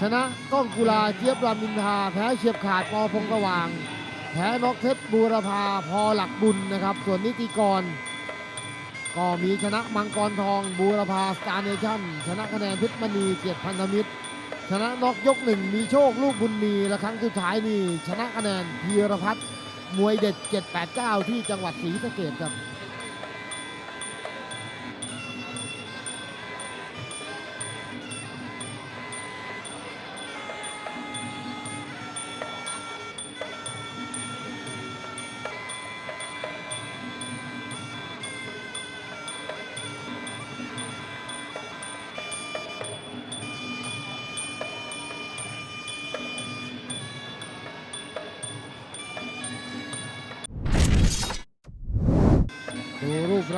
ชนะก้องกุลาเจี๊ยบรามินทา แพ้เฉียบขาดปอพงกวาง แพ้นกเพชรบูรพาพอหลักบุญนะครับ ส่วนนิติกร ก็มีชนะมังกรทองบูรพาสตาร์เนชั่น ชนะคะแนนเพชรมณีเกียรติพันธมิตร ชนะนอกยกหนึ่งมีโชคลูกบุญมีและครั้งสุดท้ายนี่ชนะคะแนนพีรพัฒน์มวยเด็ด 789 ที่จังหวัดศรีสะเกดครับ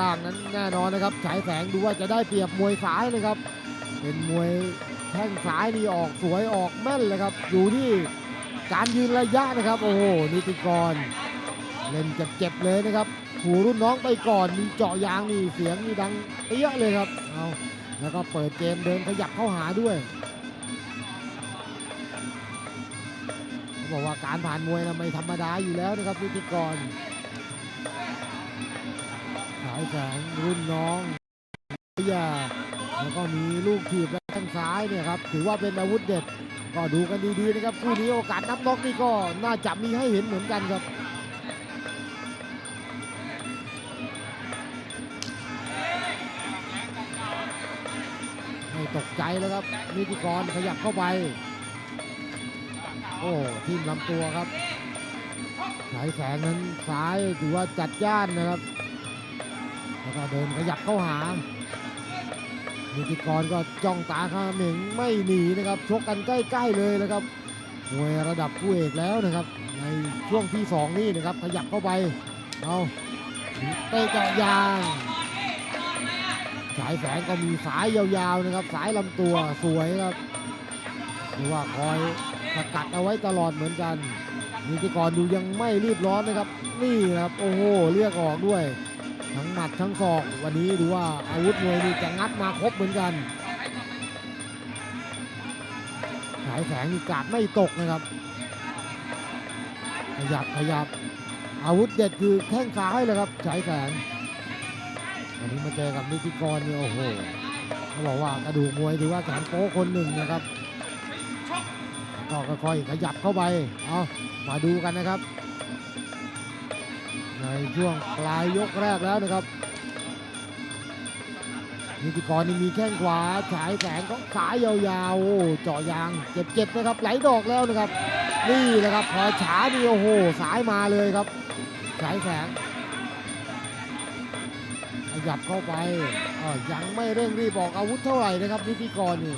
ล่างนั้นแน่นอนนะครับฉายแสงดูว่าจะได้เปรียบมวยซ้ายนะครับ เป็นมวยแข้งซ้ายนี่ออกสวยออกแม่นเลยครับ อยู่ที่การยืนระยะนะครับ โอ้โหนิติกร เล่นเจ็บเลยนะครับขู่รุ่นน้องไปก่อนมีเจาะยางนี่เสียงนี่ดังเปี้ยะเลยครับเอาแล้วก็เปิดเกมเดินขยับเข้าหาด้วยเขาบอกว่าการผ่านมวยนะไม่ธรรมดาอยู่แล้วนะครับนิติกรายแสงรุ่นน้องยาแล้วก็มีลูกถีบและแข้งซ้ายเนี่ยครับถือว่าเป็นอาวุธเด็ด ก็ดูกันดีๆนะครับคู่นี้โอกาสนับน็อกนี่ก็น่าจะมีให้เห็นเหมือนกันครับไม่ตกใจแล้วครับนิติกรขยับเข้าไป โอ้ทีมลำตัวครับฉายแสงนั้นซ้ายถือว่าจัดจ้านนะครับ แล้วก็เดินขยับเข้าหานิติกรก็จ้องตาข้าเหม่งไม่หนีนะครับชกกันใกล้ๆเลยนะครับมวยระดับคู่เอกแล้วนะครับ ในช่วงที่สองนี่นะครับขยับเข้าไปเอาเตะเจาะยางสายแสงก็มีสายยาวๆนะครับ สายลำตัวสวยครับหรือว่าคอยสกัดเอาไว้ตลอดเหมือนกันนิติกรดูยังไม่รีบร้อนนะครับ นี่นะครับโอ้โหเลือกออกด้วย มัดทั้งศอก วันนี้ดูว่าอาวุธมวยนี่จะงัดมาครบเหมือนกันฉายแสงนี่กาดไม่ตกนะครับ ขยับขยับ อาวุธเด็ดคือแข้งซ้ายเลยครับฉายแสงวันนี้มาเจอกับนิติกรเนี่ยโอ้โหเขาบอกว่ากระดูกมวยถือว่าแขนโป๊คนหนึ่งนะครับก็ค่อยๆขยับเข้าไป เอามาดูกันนะครับ ช่วงปลายยกแรกแล้วนะครับนิติกรนี่มีแข้งขวาฉายแสงก็ขายาวๆโอ้เจาะยางเจ็บๆนะครับไหลดอกแล้วนะครับ นี่นะครับพอฉานี่โอ้โหสายมาเลยครับฉายแสงขยับเข้าไปยังไม่เร่งรีบออกอาวุธเท่าไหร่นะครับนิติกรนี่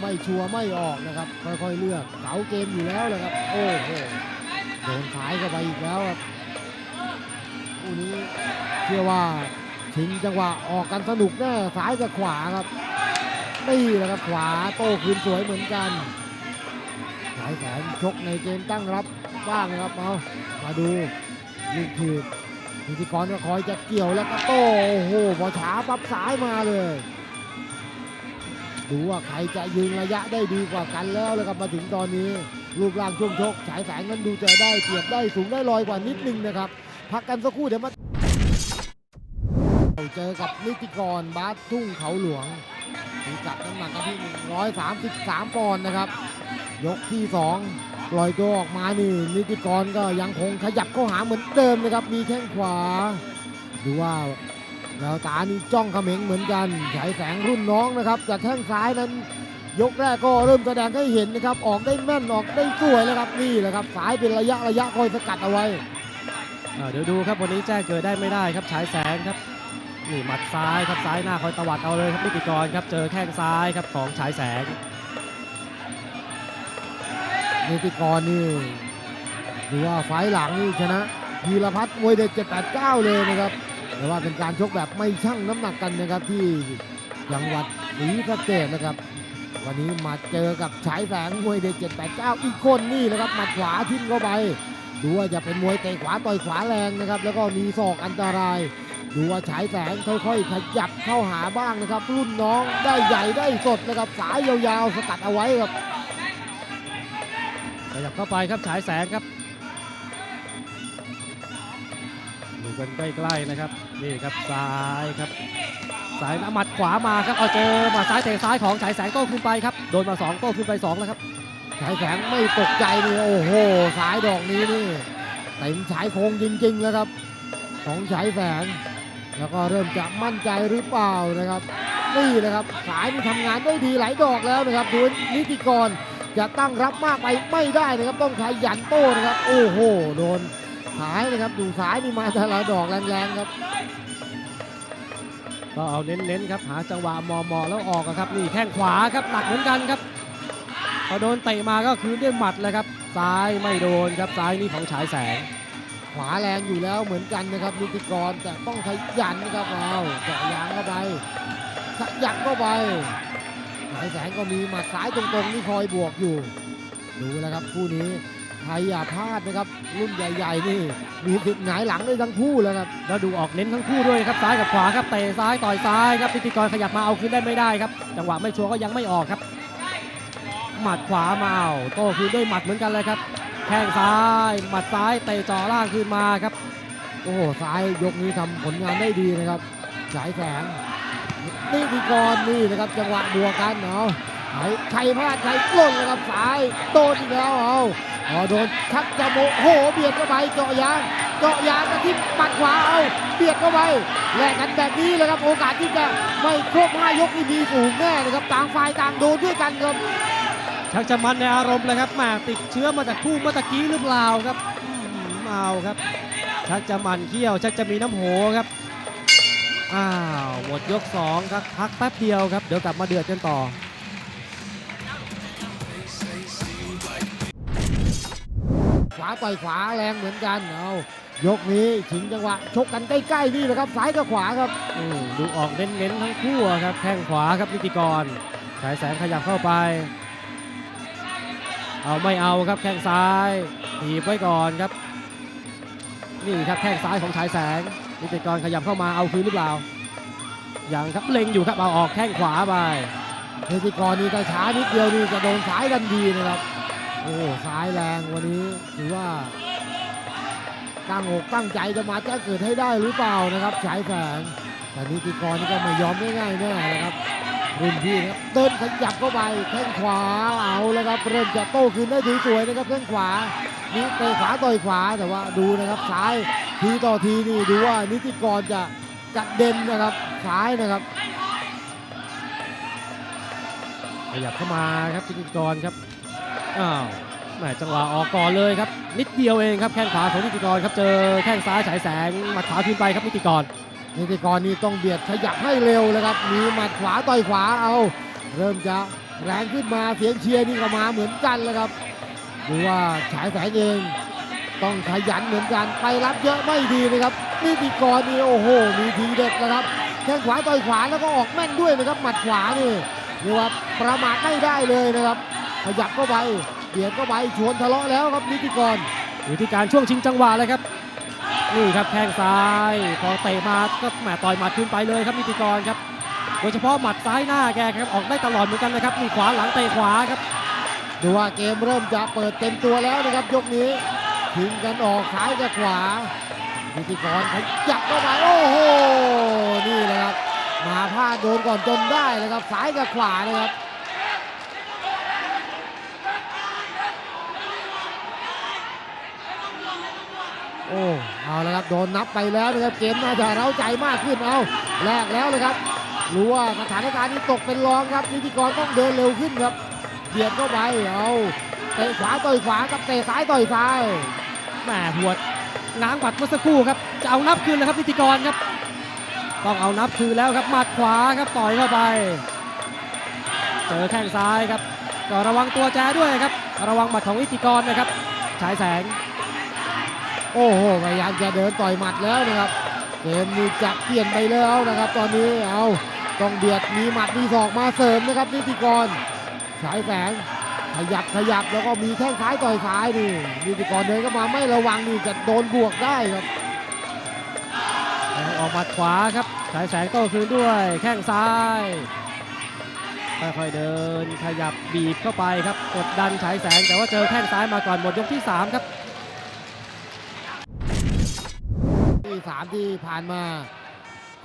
ไม่ชัวร์ไม่ออกนะครับค่อยๆเลือกเก๋าเกมอยู่แล้วเลยครับ โอ้โหโดนขายเข้าไปอีกแล้วครับ คู่นี้เชื่อว่าชิงจังหวะออกกันสนุกแน่ซ้ายกับขวาครับนี่แหละครับขวาโต้คืนสวยเหมือนกันสายแสนชกในเกมตั้งรับบ้างนะครับเอามาดูลูกทีบนิติกรก็คอยจะเกี่ยวแล้วก็โต้โอ้โหพอช้าปั๊บสายมาเลย ดูว่าใครจะยืนระยะได้ดีกว่ากันแล้วเลยครับมาถึงตอนนี้รูปร่างช่วงชกฉายแสงนั้นดูจะได้เปรียบได้สูงได้ลอยกว่านิดนึงนะครับ พักกันสักครู่เดี๋ยวมาเจอกับนิติกรบาสทุ่งเขาหลวงพิกัดน้ำหนักกันที่ 133ปอนด์นะครับ ยกที่ 2 ปล่อยตัวออกมานี่นิติกรก็ยังคงขยับเข้าหาเหมือนเดิมนะครับ มีแข้งขวา ดูว่าแววตานี่จ้องเขม็งเหมือนกันฉายแสงรุ่นน้องนะครับจากแข้งซ้ายนั้น ยกแรกก็เริ่มแสดงให้เห็นนะครับ ออกได้แม่นออกได้สวยแล้วครับนี่แหละครับสายเป็นระยะระยะคอยสกัดเอาไว้ เดี๋ยวดูครับวันนี้แจ้งเกิดได้ไม่ได้ครับฉายแสงครับนี่หมัดซ้ายครับซ้ายหน้าคอยตวัดเอาเลยครับนิติกรครับเจอแข้งซ้ายครับของฉายแสงนิติกรนี่ถือว่าไฟล์หลังนี่ชนะพีรพัฒน์มวยเด็ด789 เลยนะครับ แต่ว่าเป็นการชกแบบไม่ชั่งน้ำหนักกันนะครับที่จังหวัดศรีสะเกษนะครับ วันนี้มาเจอกับฉายแสงมวยเด็ด789 อีกคนนี่นะครับหมัดขวาทิ่มเข้าไป ดูว่าจะเป็นมวยเตะขวาต่อยขวาแรงนะครับ แล้วก็มีศอกอันตราย ดูว่าฉายแสงค่อยๆ ขยับเข้าหาบ้างนะครับ รุ่นน้องได้ใหญ่ได้สดนะครับสายยาวๆ สกัดเอาไว้ครับขยับเข้าไปครับฉายแสงครับดูกันใกล้ๆนะครับนี่ครับซ้ายครับสายหมัดขวามาครับเอาเจอหมาซ้ายเตะซ้ายของฉายแสงโต้ขึ้นไปครับโดนมาสองโต้ขึ้นไปสองแล้วครับ ฉายแสงไม่ตกใจนี่โอ้โห สายดอกนี้นี่เต็มฉายโครงจริง ๆ แล้วครับ ของฉายแสงแล้วก็เริ่มจะมั่นใจหรือเปล่านะครับ นี่นะครับสายนี่ทำงานได้ดีหลายดอกแล้วนะครับดูนิติกรจะตั้งรับมากไปไม่ได้นะครับ ต้องขยันโต้นะครับ โอ้โหโดนสายนะครับดูสายนี่มาแต่ละดอกแรงๆครับก็เอาเน้นๆครับหาจังหวะมอมอแล้วออกอะครับนี่แข้งขวาครับหนักเหมือนกันครับ อโดนเตะมาก็คืนด้วยหมัดเลยครับ ซ้ายไม่โดนครับซ้ายนี่ของฉายแสง ขวาแรงอยู่แล้วเหมือนกันนะครับนิติกรแต่ต้องขยันนะครับเอาเจาะยางเข้าไปขยับเข้าไปสายแสงก็มีหมัดซ้ายตรงๆนี่คอยบวกอยู่ ดูแล้วครับคู่นี้ใครอย่าพลาดนะครับ รุ่นใหญ่ๆนี่มีสิทธิ์หงายหลังได้ทั้งคู่แล้วครับแล้วดูออกเน้นทั้งคู่ด้วยครับซ้ายกับขวาครับเตะซ้ายต่อยซ้ายครับพิธีกรขยับมาเอาคืนได้ไม่ได้ครับ จังหวะไม่ชัวร์ก็ยังไม่ออกครับ หมัดขวามาเอาโต้คืนด้วยหมัดเหมือนกันเลยครับแข้งซ้ายหมัดซ้ายเตะจ่อล่างคืนมาครับ โอ้โหซ้ายยกนี้ทำผลงานได้ดีนะครับสายแสงนิติกรนี่นะครับจังหวะบวกกันเอาใครใครพลาดใครหล่นเลยครับสายโดนอีกแล้วเอาพอโดนชักจะโมโหเบียดเข้าไปเจาะยางเจาะยางกระทิบปัดขวาเอาเบียดเข้าไปแลกกันแบบนี้เลยครับโอกาสที่จะไม่ครบห้ายกนี่มีสูงแน่นะครับต่างฝ่ายต่างโดนด้วยกันครับ ชักจะมันในอารมณ์เลยครับแหมาติดเชื้อมาจากคู่เมื่อตะกี้หรือเปล่าครับอื้อหือเมาครับ ชักจะมันเขี้ยว ชักจะมีน้ำโหครับ อ้าวหมดยก2ครับพักแป๊บเดียวครับ เดี๋ยวกลับมาเดือดกันต่อขวาต่อยขวาแรงเหมือนกันเอายกนี้ชิงจังหวะชกกันใกล้ ๆ นี่แหละครับซ้ายกับขวาครับดูออกเน้นๆทั้งคู่ครับแข้งขวาครับนิติกรฉายแสงขยับเข้าไป เอาไม่เอาครับแข้งซ้ายถีบไว้ก่อนครับ นี่ครับแข้งซ้ายของฉายแสงนิติกรขยับเข้ามาเอาคืนหรือเปล่าอยังครับเล็งอยู่ครับเอาออกแข้งขวาไปนิติกรนี่ถ้าช้านิดเดียวนี่จะโดนซ้ายทันทีนะครับโอ้ซ้ายแรงวันนี้ถือว่าตั้งอกตั้งใจจะมาแจ้งเกิดให้ได้หรือเปล่านะครับฉายแสงแต่นิติกรนี่ก็ไม่ยอมง่ายๆแน่นะครับ รุ่นพี่นะครับเดินขยับเข้าไปแข้งขวาเอาแล้วครับเริ่มจะโต้คืนได้สวยๆนะครับแข้งขวานี่เตะขวาต่อยขวาแต่ว่าดูนะครับซ้ายทีต่อทีนี่ดูว่านิติกรจะจะเด่นนะครับซ้ายนะครับขยับเข้ามาครับนิติกรครับอ้าวแหมจังหวะออกก่อนเลยครับนิดเดียวเองครับแข้งขวาของนิติกรครับเจอแข้งซ้ายฉายแสงหมัดขวาขึ้นไปครับนิติกร นิติกรนี่ต้องเบียดขยับให้เร็วเลยครับ มีหมัดขวาต่อยขวาเอา เริ่มจะแรงขึ้นมาเสียงเชียร์นี่ก็มาเหมือนกันเลยครับดูว่าฉายแสงเองต้องขยันเหมือนกันไปรับเยอะไม่ดีนะครับนิติกรนี่โอ้โห มีทีเด็ดนะครับแข้งขวาต่อยขวาแล้วก็ออกแม่นด้วยนะครับหมัดขวานี่เรียกว่าประมาทไม่ได้เลยนะครับ ขยับเข้าไปเบียดเข้าไปชวนทะเลาะแล้วครับนิติกรอยู่ที่การช่วงชิงจังหวะเลยครับ นี่ครับแข้งซ้ายพอเตะมาก็แหมต่อยหมัดขึ้นไปเลยครับนิติกรครับ โดยเฉพาะหมัดซ้ายหน้าแกครับออกได้ตลอดเหมือนกันนะครับนี่ขวาหลังเตะขวาครับ ดูว่าเกมเริ่มจะเปิดเต็มตัวแล้วนะครับ ยกนี้ทิ้งกันออกซ้ายกับขวานิติกรขยับเข้าไปโอ้โหนี่แหละครับมาพลาดโดนก่อนจนได้เลยครับซ้ายกับขวานะครับ โอ้เอาแล้วครับโดนนับไปแล้วนะครับเกมน่าจะเร้าใจมากขึ้นเอาแลกแล้วเลยครับรู้ว่าสถานการณ์นี้ตกเป็นรองครับนิติกรต้องเดินเร็วขึ้นครับเบียดเข้าไปเอาเตะขวาต่อยขวากับเตะซ้ายต่อยซ้ายแหมหัวง้างหมัดเมื่อสักครู่ครับจะเอานับคืนเลยครับนิติกรครับ ต้องเอานับคืนแล้วครับหมัดขวาครับต่อยเข้าไปเจอแข้งซ้ายครับก็ระวังตัวแจด้วยครับ ระวังหมัดของนิติกรนะครับฉายแสง โอ้โหพยายามจะเดินต่อยหมัดแล้วนะครับเกมนี้จะเปลี่ยนไปแล้วนะครับ ตอนนี้เอาต้องเบียดมีหมัดมีศอกมาเสริมนะครับนิติกรสายแสงขยับขยับแล้วก็มีแข้งซ้ายต่อยซ้ายนี่นิติกรเดินเข้ามาไม่ระวังนี่จะโดนบวกได้ครับออกหมัดขวาครับฉายแสงโต้คืนด้วยแข้งซ้ายค่อยๆเดินขยับบีบเข้าไปครับกดดันฉายแสงแต่ว่าเจอแข้งซ้ายมาก่อนหมดยกที่ 3 ครับ ที่สามที่ผ่านมา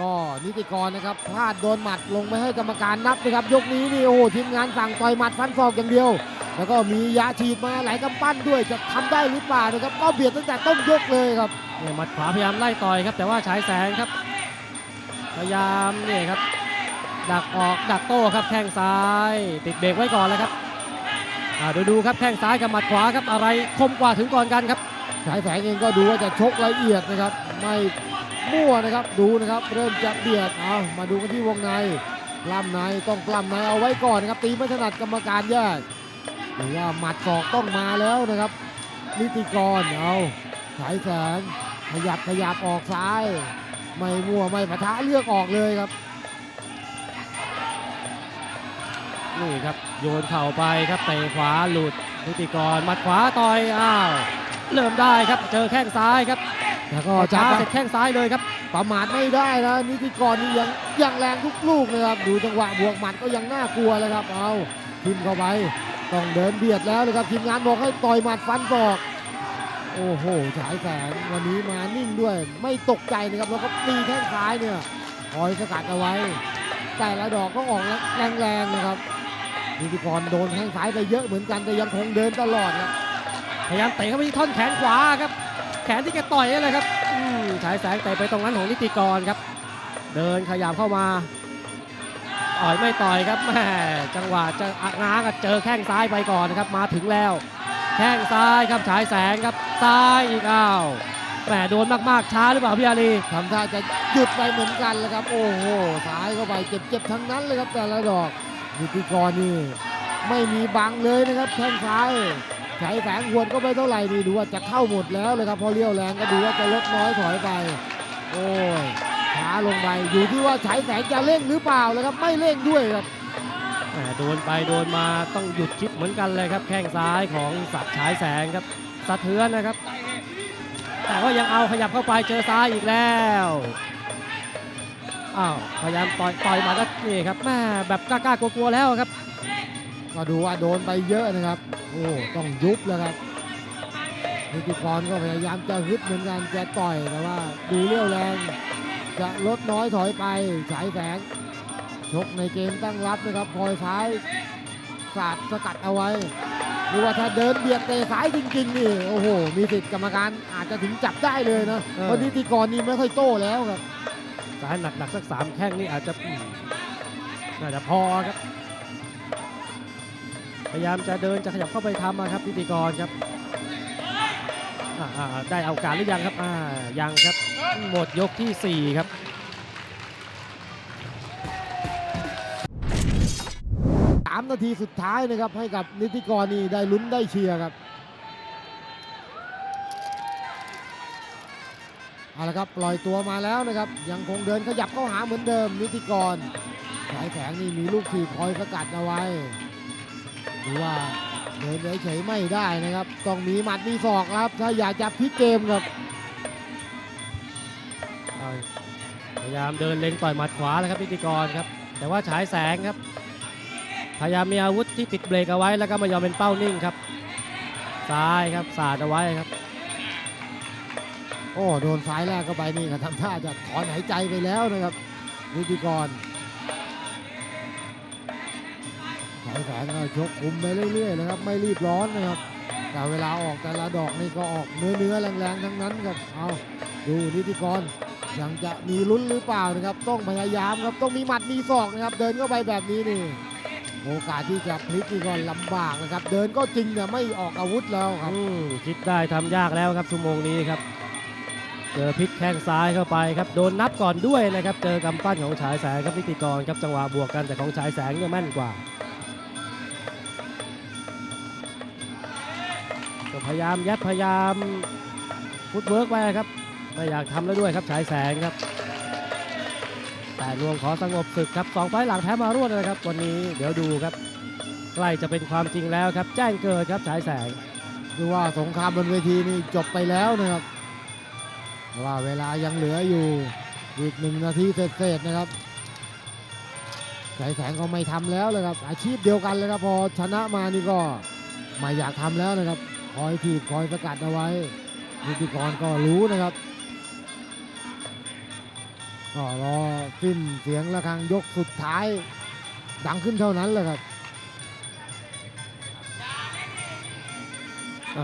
ก็นิติกรนะครับพลาดโดนหมัดลงไม่ให้กรรมการนับนะครับ ยกนี้นี่โอ้โหทีมงานสั่งต่อยหมัดฟันศอกอย่างเดียว แล้วก็มียาฉีดมาหลายกำปั้นด้วยจะทำได้หรือเปล่านะครับ ก็เบียดตั้งแต่ต้นยกเลยครับเนี่ยหมัดขวาพยายามไล่ต่อยครับ แต่ว่าฉายแสงครับ พยายามเนี่ยครับดักออกดักโต้ครับแข้งซ้าย ติดเบรกไว้ก่อนแล้วครับอ่าดูดูครับแข้งซ้ายกับหมัดขวาครับอะไรคมกว่าถึงก่อนกันครับ ฉายแสงเองก็ดูว่าจะชกละเอียดนะครับ ไม่มั่วนะครับดูนะครับ เริ่มจะเบียดเอามาดูกันที่วงในปล้ำในต้องปล้ำในเอาไว้ก่อนนะครับ ตีไม่ถนัดกรรมการแยกหรือว่าหมัดศอกต้องมาแล้วนะครับนิติกรเอาฉายแสงขยับขยับออกซ้าย ไม่มั่วไม่ปะทะเลือกออกเลยครับนี่ครับโยนเข่าไปครับเตะขวาหลุดนิติกรหมัดขวาต่อยอ้าว เริ่มได้ครับเจอแข้งซ้ายครับ แล้วก็ก็จัช้าบเสร็จแข้งซ้ายเลยครับ ประมาทไม่ได้นะนิติกรนี่ยังยังแรงทุกลูกนะครับดูจังหวะบวกหมัดก็ยังน่ากลัวเลยครับเอาทิมเข้าไปต้องเดินเบียดแล้วเลยครับทีมงานบอกให้ต่อยหมัดฟันศอก โอ้โหฉายแสงวันนี้มานิ่งด้วย ไม่ตกใจนะครับแล้วก็ตีแข้งซ้ายเนี่ยคอยสกัดเอาไว้แต่ละดอกก็ออกแรงๆนะครับนิติกรโดนแข้งซ้ายไปเยอะเหมือนกันแต่ยังคงเดินตลอดครับ พยายามเตะเข้าไปที่ท่อนแขนขวาครับ แขนที่แกต่อยนี่แหละครับฉายแสงเตะไปตรงนั้นของนิติกรครับ เดินขยับเข้ามาต่อยไม่ต่อยครับแม่จังหวะจะอักง้างอะเจอแข้งซ้ายไปก่อนนะครับมาถึงแล้ว แข้งซ้ายครับฉายแสงครับซ้ายอีกอ้าวแหมโดนมากๆช้าหรือเปล่าพี่อาลีทำท่าจะหยุดไปเหมือนกันเลยครับ โอ้โหซ้ายเข้าไปเจ็บๆทั้งนั้นเลยครับแต่ละดอกนิติกรนี่ไม่มีบังเลยนะครับแข้งซ้าย ฉายแสงหวนก็ไปเท่าไหร่นี่ดูว่าจะเข้าหมดแล้วเลยครับพอเลี้ยวแรงก็ดูว่าจะลดน้อยถอยไป โอ้ยช้าลงไปอยู่ที่ว่าฉายแสงจะเร่งหรือเปล่าเลยครับไม่เร่งด้วยครับโดนไปโดนมาต้องหยุดคิดเหมือนกันเลยครับ แข้งซ้ายของสัตว์ฉายแสงครับสะเทือนนะครับ แต่ว่ายังเอาขยับเข้าไปเจอซ้ายอีกแล้วอ้าวพยายามต่อยต่อยมาก็นี่ครับแม่แบบกล้ากลัวๆแล้วครับ ก็ดูว่าโดนไปเยอะนะครับ โอ้ต้องยุบแล้วครับนิติกรก็พยายามจะฮึดเหมือนกันจะต่อยแต่ว่าดูเรี่ยวแรง จะลดน้อยถอยไปฉายแสงชกในเกมตั้งรับนะครับคอยซ้ายสาดสกัดเอาไว้หรือว่าถ้าเดินเบียดเตะซ้ายจริงๆนี่โอ้โห มีสิทธิ์กรรมการอาจจะถึงจับได้เลยนะเออวันนี้ตีกรนี่ไม่ค่อยโต้แล้วครับซ้ายหนักๆสักสามแข้งนี่อาจจะอืมน่าจะพอครับพ ยายามจะเดินจะขยับเข้าไปทำครับพิธีกรครับได้เอาการหรือยังครับยังครับหมดยกทีสี่4 ครับสามนาทีสุดท้ายนะครับให้กับนิติกรนี่ได้ลุ้นได้เชียร์ครับเอาละครับปล่อยตัวมาแล้วนะครับยังคงเดินขยับเข้าหาเหมือนเดิมนิติกรสายแสงนี่มีลูกทีบคอยสกัดเอาไว้ ดูว่าเดินเฉยๆไม่ได้นะครับ ต้องมีหมัดมีศอกครับ ถ้าอยากจะพลิกเกมครับพยายามเดินเล็งต่อยหมัดขวาแล้วครับพิธีกรครับ แต่ว่าฉายแสงครับ พยายามมีอาวุธที่ติดเบรกเอาไว้แล้วก็ไม่ยอมเป็นเป้านิ่งครับ ซ้ายครับสาดเอาไว้ครับโอ้โดนซ้ายแรกเข้าไปนี่ก็ทำท่าจะถอนหายใจไปแล้วนะครับนิติกร สายแสงก็ชกคุมไปเรื่อยๆนะครับ ไม่รีบร้อนนะครับ แต่เวลาออกแต่ละดอกนี่ก็ออกเนื้อเนื้อๆแรงๆทั้งนั้นครับเอาดูนิติกรยังจะมีลุ้นหรือเปล่านะครับ ต้องพยายามครับต้องมีหมัดมีศอกนะครับ เดินเข้าไปแบบนี้นี่ โอกาสที่จะพลิกนี่ก็ลำบากนะครับ เดินก็จริงเนี่ยไม่ออกอาวุธแล้วครับอืมคิดได้ทำยากแล้วครับชั่วโมงนี้ครับเจอพลิกแข้งซ้ายเข้าไปครับโดนนับก่อนด้วยนะครับ เจอกำปั้นของฉายแสงครับพิธีกรครับจังหวะบวกกันแต่ของฉายแสงเนี่ยแม่นกว่า พยายามยัดพยายามฟุตเวิร์กไปครับไม่อยากทำแล้วด้วยครับฉายแสงครับ แต่รวมขอสงบศึกครับสองไฟหลังแพ้มารวดนะครับวันนี้เดี๋ยวดูครับ ใกล้จะเป็นความจริงแล้วครับ แจ้งเกิดครับฉายแสงคือว่าสงครามบนเวทีนี่จบไปแล้วนะครับว่าเวลายังเหลืออยู่อีกหนึ่งนาทีเศษๆนะครับใจแสงก็ไม่ทำแล้วเลยครับ อาชีพเดียวกันเลยครับพอชนะมานี่ก็ไม่อยากทำแล้วนะครับ คอยถีบคอยสกัดเอาไว้นิติกรก็รู้นะครับ ก็รอสิ้นเสียงระฆังยกสุดท้าย ดังขึ้นเท่านั้นแหละครับ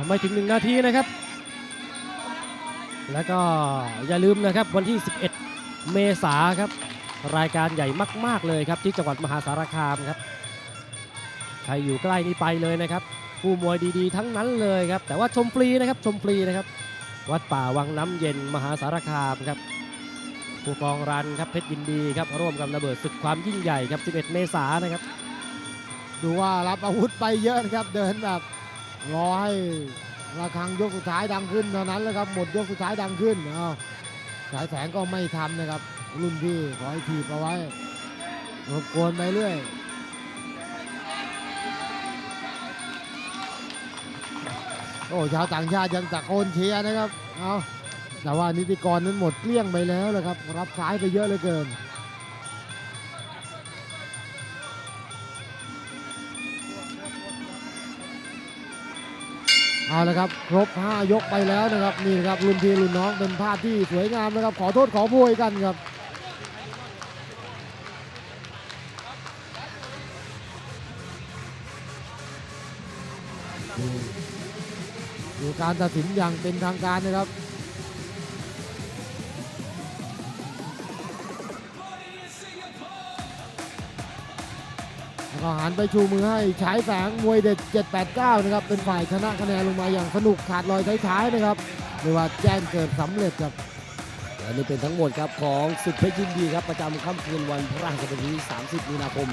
ไม่ถึง1นาทีนะครับ แล้วก็อย่าลืมนะครับวันที่ 11 เมษาครับ รายการใหญ่มาก ๆ เลยครับ ที่จังหวัดมหาสารคามครับ ใครอยู่ใกล้นี่ไปเลยนะครับ ผู้มวยดีๆ ทั้งนั้นเลยครับ แต่ว่าชมฟรีนะครับชมฟรีนะครับ วัดป่าวังน้ำเย็นมหาสารคามครับผู้กองรันครับเพชรยินดีครับร่วมกับระเบิดศึกความยิ่งใหญ่ครับ 11 เมษายนนะครับ ดูว่ารับอาวุธไปเยอะนะครับ เดินแบบรอให้ระฆังยกสุดท้ายดังขึ้นเท่านั้นแหละครับหมดยกสุดท้ายดังขึ้นอ้าวสายแสงก็ไม่ทำนะครับ รุ่นพี่ขอให้ถีบเอาไว้รบกวนไปเรื่อย โอ้ชาวต่างชาติยังตะโกนเชียร์นะครับ เอาแต่ว่านิติกรนั้นหมดเกลี้ยงไปแล้วเลยครับ รับซ้ายไปเยอะเหลือเกิน เอาละครับ ครบ 5 ยกไปแล้วนะครับ นี่ครับรุ่นพี่รุ่นน้องเป็นภาพที่สวยงามนะครับ ขอโทษขอโพยกันครับดู ดูการตัดสินอย่างเป็นทางการนะครับแล้วก็หันไปชูมือให้ฉายแสงมวยเด็ด 789 นะครับ เป็นฝ่ายชนะคะแนนลงมาอย่างสนุกขาดลอยท้ายๆนะครับเรียกว่าแจ้งเกิดสำเร็จครับและนี่เป็นทั้งหมดครับของศึกเพชรยินดีครับ ประจำค่ำคืนวันพฤหัสบดีที่30 มีนาคม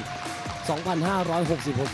2566ครับ